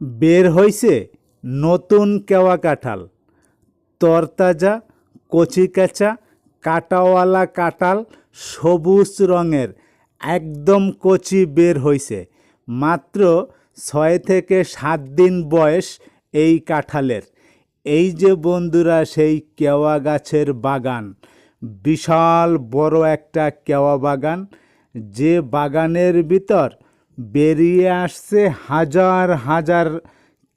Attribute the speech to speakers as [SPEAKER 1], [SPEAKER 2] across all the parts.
[SPEAKER 1] বের হইছে নতুন কেওয়া কাঁঠাল, তরতাজা, কচি কাঁচা, কাটাওয়ালা কাঁঠাল, সবুজ রঙের, একদম কচি বের হইছে। মাত্র ছয় থেকে সাত দিন বয়স এই কাঁঠালের। এই যে বন্ধুরা, সেই কেওয়া গাছের বাগান। বিশাল বড় একটা কেওয়া বাগান। যে বাগানের ভিতর বেরিয়ে আসছে হাজার হাজার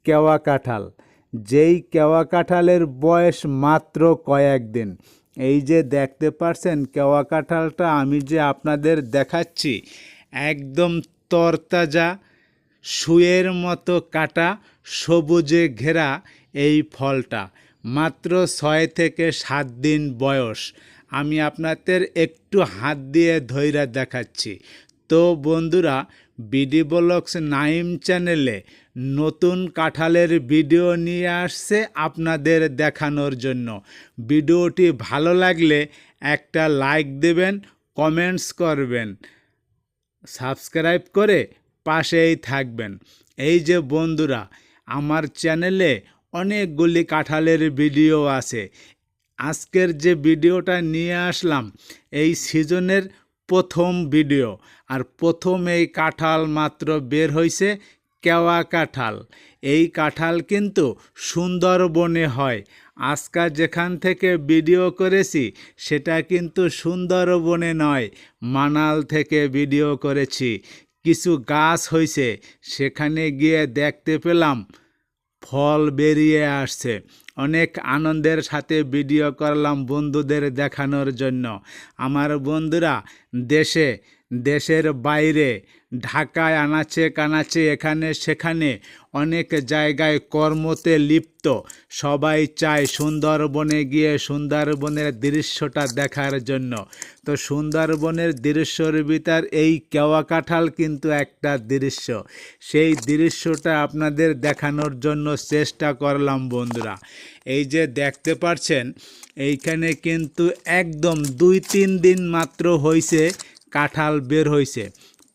[SPEAKER 1] কেওয়া কাঁঠাল। যেই কেওয়া কাঁঠালের বয়স মাত্র কয়েকদিন এই যে দেখতে পারছেন কেওয়া কাঁঠালটা, আমি যে আপনাদের দেখাচ্ছি, একদম তরতাজা শুয়ের মতো কাটা, সবুজে ঘেরা এই ফলটা। মাত্র ছয় থেকে সাত দিন বয়স। আমি আপনাদের একটু হাত দিয়ে ধৈর্য দেখাচ্ছি। তো বন্ধুরা বিডি ব্লগস নাইম চ্যানেলে নতুন কাঁঠালের ভিডিও নিয়ে আসছে আপনাদের দেখানোর জন্য। ভিডিওটি ভালো লাগলে একটা লাইক দেবেন কমেন্টস করবেন সাবস্ক্রাইব করে পাশেই থাকবেন। এই যে বন্ধুরা, আমার চ্যানেলে অনেকগুলি কাঁঠালের ভিডিও আছে। আজকের যে ভিডিওটা নিয়ে আসলাম, এই সিজনের প্রথম ভিডিও। আর প্রথম এই কাঁঠাল মাত্র বের হয়েছে কেওয়া কাঁঠাল। এই কাঁঠাল কিন্তু সুন্দরবনে হয়। আজকা যেখান থেকে ভিডিও করেছি, সেটা কিন্তু সুন্দরবনে নয়, মানাল থেকে ভিডিও করেছি। কিছু গাছ হয়েছে সেখানে গিয়ে দেখতে পেলাম ফল বেরিয়ে আসছে। অনেক আনন্দের সাথে ভিডিও করলাম বন্ধুদের দেখানোর জন্য। আমার বন্ধুরা দেশে দেশের বাইরে। ঢাকায় আনাচে কানাচে, এখানে সেখানে অনেক জায়গায় কর্মতে লিপ্ত। সবাই চায় সুন্দরবনে গিয়ে সুন্দরবনের দৃশ্যটা দেখার জন্য। তো সুন্দরবনের দৃশ্যর ভিতর এই কেওয়া কাঁঠাল কিন্তু একটা দৃশ্য। সেই দৃশ্যটা আপনাদের দেখানোর জন্য চেষ্টা করলাম বন্ধুরা। এই যে দেখতে পাচ্ছেন এইখানে কিন্তু একদম দুই তিন দিন মাত্র হয়েছে কাঁঠাল বের হয়েছে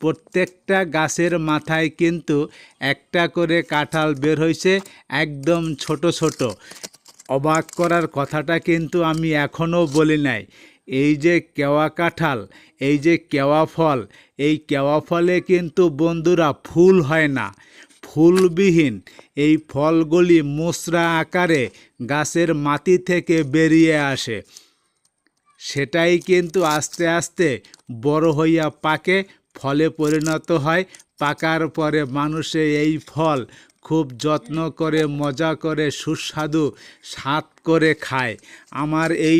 [SPEAKER 1] প্রত্যেকটা গাছের মাথায় কিন্তু একটা করে কাঁঠাল বের হয়েছে একদম ছোট ছোট। অবাক করার কথাটা কিন্তু আমি এখনও বলি নাই। এই যে কেওয়া কাঁঠাল, এই যে কেওয়া ফল, এই কেওয়া ফলে কিন্তু বন্ধুরা ফুল হয় না। ফুলবিহীন এই ফলগুলি মোচড়া আকারে গাছের মাটি থেকে বেরিয়ে আসে। সেটাই কিন্তু আস্তে আস্তে বড় হইয়া পাকে, ফলে পরিণত হয়। পাকার পরে মানুষে এই ফল খুব যত্ন করে, মজা করে, সুস্বাদু, স্বাদ করে খায়। আমার এই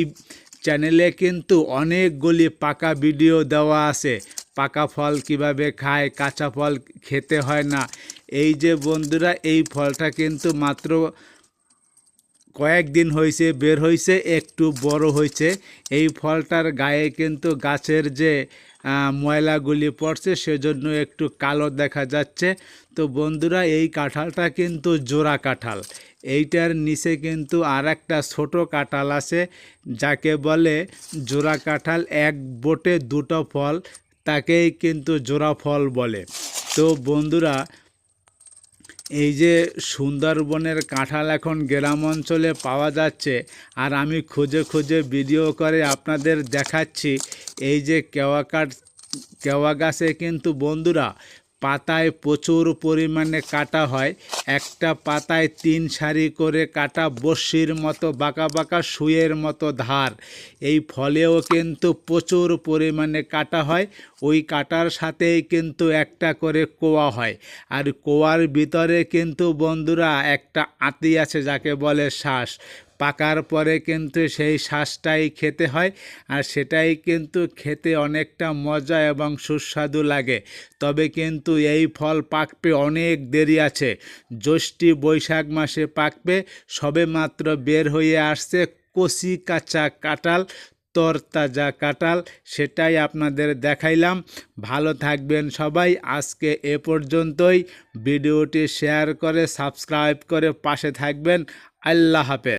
[SPEAKER 1] চ্যানেলে কিন্তু অনেকগুলি পাকা ভিডিও দেওয়া আছে। পাকা ফল কীভাবে খায়, কাঁচা ফল খেতে হয় না। এই যে বন্ধুরা, এই ফলটা কিন্তু মাত্র কয়েকদিন হয়েছে বের হয়েছে একটু বড় হয়েছে এই ফলটার গায়ে কিন্তু গাছের যে ময়লাগুলি পড়ছে, সেজন্য একটু কালো দেখা যাচ্ছে। তো বন্ধুরা, এই কাঁঠালটা কিন্তু জোড়া কাঁঠাল। এইটার নিচে কিন্তু আর একটা ছোটো কাঁঠাল আছে, যাকে বলে জোড়া কাঁঠাল। এক বোটে দুটো ফল, তাকেই কিন্তু জোড়া ফল বলে। তো বন্ধুরা এই যে সুন্দরবনের কাঁঠাল এখন গ্রাম অঞ্চলে পাওয়া যাচ্ছে, আর আমি খুঁজে খুঁজে ভিডিও করে আপনাদের দেখাচ্ছি। এই যে কেওয়া কাঠ কেওয়া গাছে কিন্তু বন্ধুরা পাতায় প্রচুর পরিমাণে কাটা হয়। একটা পাতায় তিন সারি করে কাটা বস্যির মতো, বাঁকা বাঁকা সুয়ের মতো ধার। এই ফলেও কিন্তু প্রচুর পরিমাণে কাটা হয়। ওই কাটার সাথেই কিন্তু একটা করে কোয়া হয়। আর কোয়ার ভিতরে কিন্তু বন্ধুরা একটা আতি আছে যাকে বলে শ্বাস পাকার পরে কিন্তু সেই শ্বাসটাই খেতে হয় আর সেটাই কিন্তু খেতে অনেকটা মজা এবং সুস্বাদু লাগে। তবে কিন্তু এই ফল পাকবে অনেক দেরি আছে। জ্যৈষ্ঠী বৈশাখ মাসে পাকবে সবে মাত্র বের হয়ে আসছে কচি কাঁচা কাঁঠাল, তরতাজা কাঁঠাল, সেটাই আপনাদের দেখাইলাম। ভালো থাকবেন সবাই, আজকে এ পর্যন্তই। ভিডিওটি শেয়ার করে, সাবস্ক্রাইব করে পাশে থাকবেন। আল্লাহ হাফেজ।